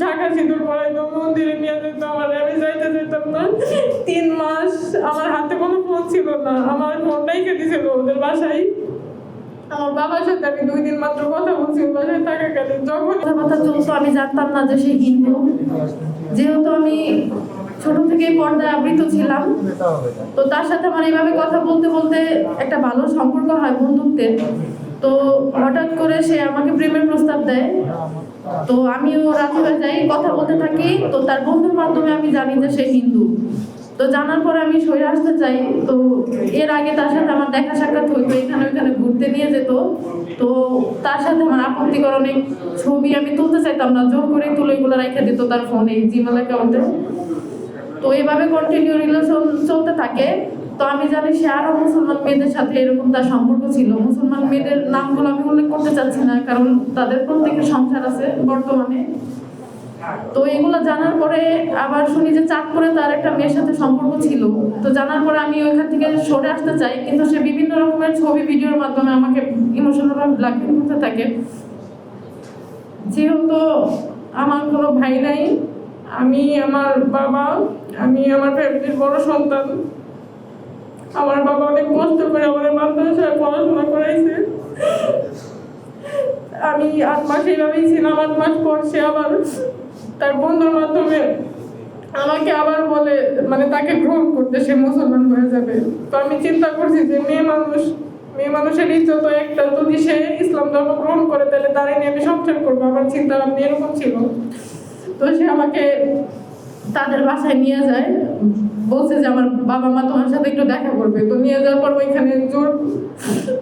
শাখা সিঁদুর পরাইতো মন্দিরে নিয়ে যেত আমার আমি যাইতে যেতাম না। তিন মাস আমার হাতে কোনো ফোন ছিল না, আমার ফোনটাই কেটেছিল ওদের বাসায়। আমার বাবার সাথে আমি দুই দিন মাত্র কথা বলছি বাসায় থাকাকালীন যখন কথাবার্তা চলতো, আমি জানতাম না যে সে হিন্দু। যেহেতু আমি ছোট থেকে পর্দায় আবৃত ছিলাম, তো তার সাথে আমার এইভাবে কথা বলতে বলতে একটা ভালো সম্পর্ক হয় বন্ধুত্বের। তো হঠাৎ করে সে আমাকে প্রেমের প্রস্তাব দেয়। তো আমিও রাজি হয়ে যাই, কথা বলতে থাকি। তো তার বন্ধুর মাধ্যমে আমি জানি যে সে হিন্দু। তো জানার পরে আমি সরে আসতে চাই। তো এর আগে তার সাথে আমার দেখা সাক্ষাৎ হইতো, এখানে ওইখানে ঘুরতে নিয়ে যেত। তো তার সাথে আমার আপত্তিকর অনেক ছবি আমি তুলতে চাইতাম না, জোর করে তুলে এগুলো রেখে দিত তার ফোনে জিমেল অ্যাকাউন্টে তো এইভাবে কন্টিনিউ রিলেশন চলতে থাকে। তো আমি জানি সে আরও মুসলমান মেয়েদের সাথে এরকম তার সম্পর্ক ছিল। মুসলমান মেয়েদের নামগুলো আমি উল্লেখ করতে চাচ্ছি না, কারণ তাদের প্রত্যেকের সংসার আছে বর্তমানে। তো এগুলো জানার পরে আবার শুনি যে চাঁদপুরে তার একটা মেয়ের সাথে সম্পর্ক ছিল। তো জানার পরে আমি ওইখান থেকে সরে আসতে চাই, কিন্তু সে বিভিন্ন রকমের ছবি, ভিডিওর মাধ্যমে আমাকে ইমোশনাল ভাবে ব্ল্যাকমেল করতে থাকে। যেহেতু আমার কোনো ভাই নাই, আমি আমার বাবা, আমি আমার ফ্যামিলির বড় সন্তান আমার বাবা অনেক কষ্ট করে আমার মাদ্রাসায় পড়াশোনা করাইছে। আমি আট মাস এইভাবেই ছিলাম, আট মাস পর সে আবার তার বন্ধুর মাধ্যমে আমাকে আবার বলে মানে তাকে গ্রহণ করতে সে মুসলমান হয়ে যাবে। তো আমি চিন্তা করছি যে মেয়ে মানুষ, মেয়ে মানুষের ইজ্জত একটা যদি সে ইসলাম ধর্ম গ্রহণ করে, তাহলে তারাই নিয়ে আমি সংসার করব। আমার চিন্তা ভাবনা এরকম ছিল। তো সে আমাকে তাদের বাসায় নিয়ে যায়। বলছে যে আমার বাবা মা তোমার সাথে একটু দেখা করবে। তো নিয়ে যাওয়ার পর ওইখানে জোর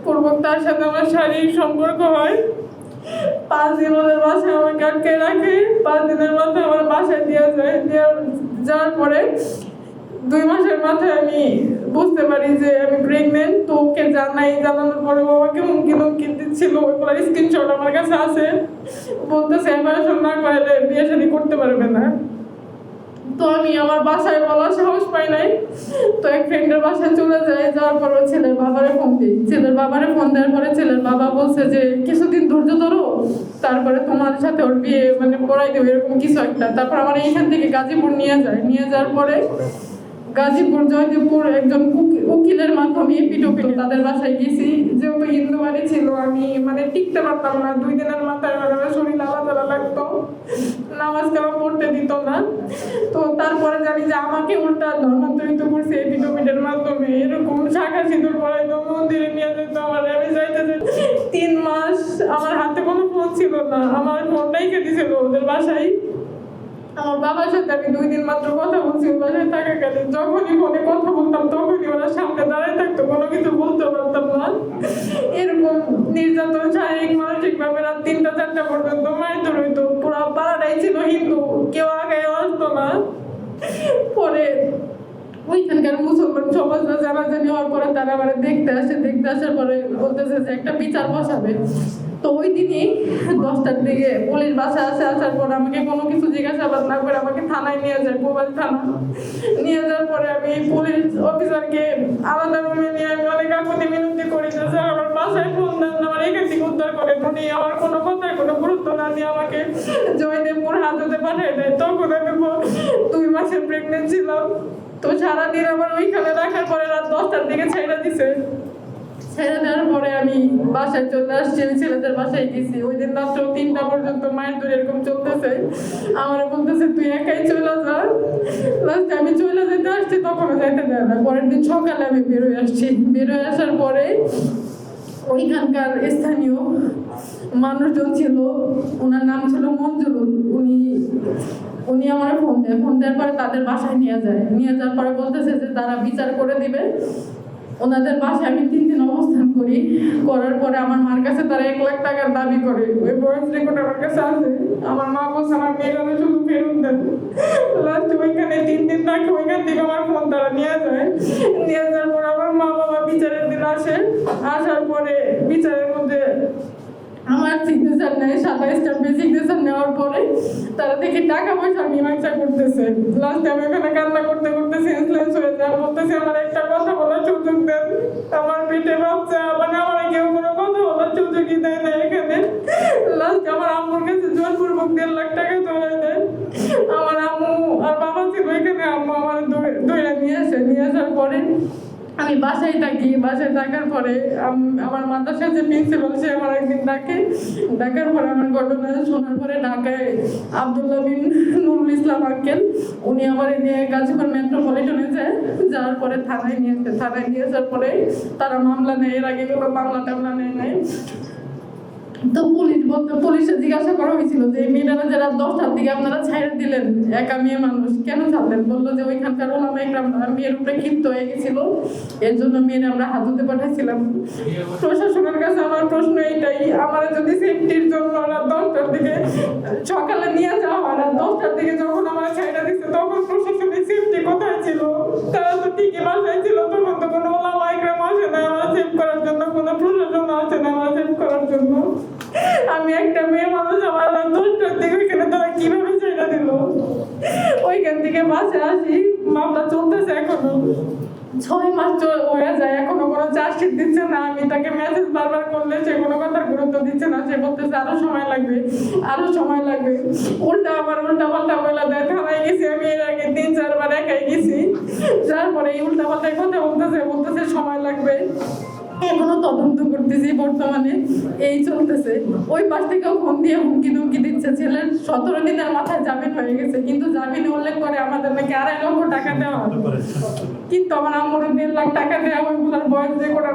পূর্বক তার সাথে আমার শারীরিক সম্পর্ক হয়। পাঁচ দিন ওদের বাসায় আমাকে আটকে রাখে। পাঁচ দিনের মাথায় আমার বাসায় দেওয়া যায়। দেওয়ার যাওয়ার পরে দুই মাসের মাথায় আমি বুঝতে পারি যে আমি প্রেগনেন্ট তো ওকে জানাই, জানানোর পরে আমাকে হুমকি ধমকি দিচ্ছিল, ওইগুলোর স্ক্রিনশট আমার কাছে আছে। বলতেছে অ্যাপারেশন না করলে বিয়ে শাদী করতে পারবে না। তো আমি আমার বাসায় বলার সাহস পাই নাই। তো এক ফ্রেন্ডের বাসায় চলে যাই যাওয়ার পর ছেলের বাবারে ফোন দিই। ছেলের বাবারে ফোন দেওয়ার পরে ছেলের বাবা বলছে যে, কিছুদিন ধৈর্য ধরো, তারপরে তোমার সাথে ওর বিয়ে মানে পড়াই দেবো, এরকম কিছু একটা। তারপর আমার এইখান থেকে গাজীপুর নিয়ে যায়। নিয়ে যাওয়ার পরে গাজীপুর, জয়দেবপুর একজন উকি- উকিলের মাধ্যমে পিটোপিটি তাদের বাসায় গেছি। যেহেতু হিন্দু বাড়ি ছিল, আমি মানে টিকতে পারতাম না। দুই দিনের মাথায় আমার শরীর আলাদা লাগতো। নামাজ কালাম পড়তে দিত না। তো তারপরে জানি যে আমাকে উল্টা ধর্মান্তরিত করছে এই পিটোপিটের মাধ্যমে। এরকম শাখা সিঁদুর পরাইতো মন্দিরে নিয়ে যেত, আমার আমি যাইতে তিন মাস আমার হাতে কোনো ফোন ছিল না, আমার ফোনটাই কেটেছিল ওদের বাসায়। আমার বাবার সাথে আমি দুই দিন মাত্র কথা বলছি বাসায় থাকাকালীন যখনই ফোনে কথা বলতাম, তখনই ওরা সামনে দাঁড়ায় থাকতো, কোনো কিছু বলতে পারতাম না। এরকম নির্যাতন, শারীরিক, মানসিক ভাবে রাত তিনটা, চারটা পর্যন্ত মারধর হইতো। পুরো পাড়াটাই ছিল হিন্দু, কেউ আগে আসতো না। পরে ওইখানকার মুসলমান সমাজরা জানাজানি হওয়ার পরে তারা আবার দেখতে আসে, দেখতে আসার পরে বলতেছে যে একটা বিচার বসাবে। তো ওই দিনই দশটার দিকে পুলিশ বাসা আসে, আসার পর আমাকে কোনো কিছু জিজ্ঞাসাবাদ না করে আমাকে থানায় নিয়ে যায় মোবাইল থানা। নিয়ে যাওয়ার পরে আমি পুলিশ অফিসারকে আলাদা রুমে নিয়ে আমি অনেক আকুতি মিনতি করি যে, স্যার, আমার বাসায় ফোন দেন আমার এখান থেকে উদ্ধার করে উনি আমার কোনো কথায় কোনো গুরুত্ব না দিয়ে আমাকে জয়দেবপুর হাজতে পাঠিয়ে দেয়। তখন আমি দুই মাসের প্রেগনেন্ট ছিলাম। তো সারাদিন আমার ওইখানে রাখার পরে রাত দশটার দিকে ছেড়ে দিছে। ছেড়ে দেওয়ার পরে আমি বাসায় চলে আসছি, আমি ছেলেদের বাসায় গেছি। ওই দিন রাত্র তিনটা পর্যন্ত মায়ের দূরে এরকম চলতেছে। আমার বলতেছে, তুই একাই চলে যা। লাস্টে আমি চলে যেতে আসছি, তখনও যাইতে দেয় না। পরের দিন সকালে আমি বেরোয় আসছি। বেরোয় আসার পরে ওইখানকার স্থানীয় মানুষজন ছিল ওনার নাম ছিল মঞ্জুরুল। উনি উনি আমার ফোন দেয়। ফোন দেওয়ার পরে তাদের বাসায় নিয়ে যায়। নিয়ে যাওয়ার পরে বলতেছে যে তারা বিচার করে দিবে। ওনাদের পাশে আমি তিন দিন অবস্থান করি। করার পরে আমার মার কাছে তারা এক লাখ টাকার দাবি করে। ওই বয়স রেকর্ড আমার কাছে আছে। আমার মা বলছে, আমার মেয়েরা শুধু ফেরত দেন। লাস্ট ওইখানে তিন দিন রাখে ওইখান থেকে আমার ফোন তারা নিয়ে যায়। নিয়ে যাওয়ার পর আমার মা বাবা বিচারের দিন আসে। আসার পরে বিচারের মধ্যে আমার সিগনেচার নেয় সাদা স্ট্যাম্পে সিগনেচার নেওয়ার পরে তারা দেখি টাকা পয়সা মীমাংসা করতেছে। লাস্টে আমি এখানে কান্না করতে করতে সেন্সলেস হয়ে যায় বলতেছি আমার একটা কথা বলার সুযোগ দেন। আমার পেটে বাচ্চা মানে আমার কেউ কোনো আমি বাসায় থাকি, বাসায় থাকার পরে আম- আমার মাদ্রাসার যে প্রিন্সিপাল সে আমার একদিন ডাকে, ডাকার পরে আমার ঘটনা শোনার পরে ঢাকায় আবদুল্লাহ বিন নুরুল ইসলাম আক্কেল উনি আমার নিয়ে গাজীপুর মেট্রোপলিটনে যায়, যাওয়ার পরে থানায় নিয়েছে থানায় নিয়ে যাওয়ার পরে তারা মামলা নেয়, এর আগে কোনো মামলা টামলা নেয় নাই। তো পুলিশ বলতে পুলিশে জিজ্ঞাসা করা হয়েছিল যে মেয়েরা যারা দশটার দিকে আপনারা ছাইড়ে দিলেন, একা মেয়ে মানুষ, কেন ছাড়লেন? বলল যে, ওইখানকার ওলামা একরাম মেয়ের উপরে ক্ষিপ্ত হয়ে গেছিল। এর জন্য মেয়েরা আমরা হাজতে পাঠাইছিলাম। প্রশাসনের কাছে আমার প্রশ্ন এইটাই আমার যদি সেফটির জন্য ওরা দশটার দিকে সকালে নিয়ে যাওয়া হয় আর দশটার দিকে যখন আমার ছাইড়া দিচ্ছে তখন প্রশাসনের সেফটি কোথায় ছিল? তারা তো ঠিকই বাসায় ছিল, তো কীভাবে ছেড়ে দিল ওইখান থেকে বাসে আসি, মামলা চলতেছে এখনও। ছয় মাস হয়ে যায়, এখনও কোনো চার্জশিট দিচ্ছে না। আমি তাকে মেসেজ বারবার করলে সে কোনো কথার গুরুত্ব দিচ্ছে না। সে বলতেছে, আরও সময় লাগবে, আরও সময় লাগবে। উল্টা আবার উল্টা পাল্টা বলে দেয়, থানায় গেছি আমি, এর আগে তিন, চারবার একাই গেছি। তারপরে উল্টা পাল্টায় কথা বলতেছে বলতেছে, সময় লাগবে। এখনও তদন্ত করতেছি বর্তমানে। এই চলতেছে। ওই পাশ থেকেও ফোন দিয়ে হুমকি দুমকি দিচ্ছে। ছেলের সতেরো দিনের মাথায় জামিন হয়ে গেছে। কিন্তু জামিন উল্লেখ করে আমাদের নাকি আড়াই লক্ষ টাকা দেওয়া কিন্তু আমার আম্মুর দেড় লাখ টাকা দেওয়া ওইগুলোর বয়স যে করে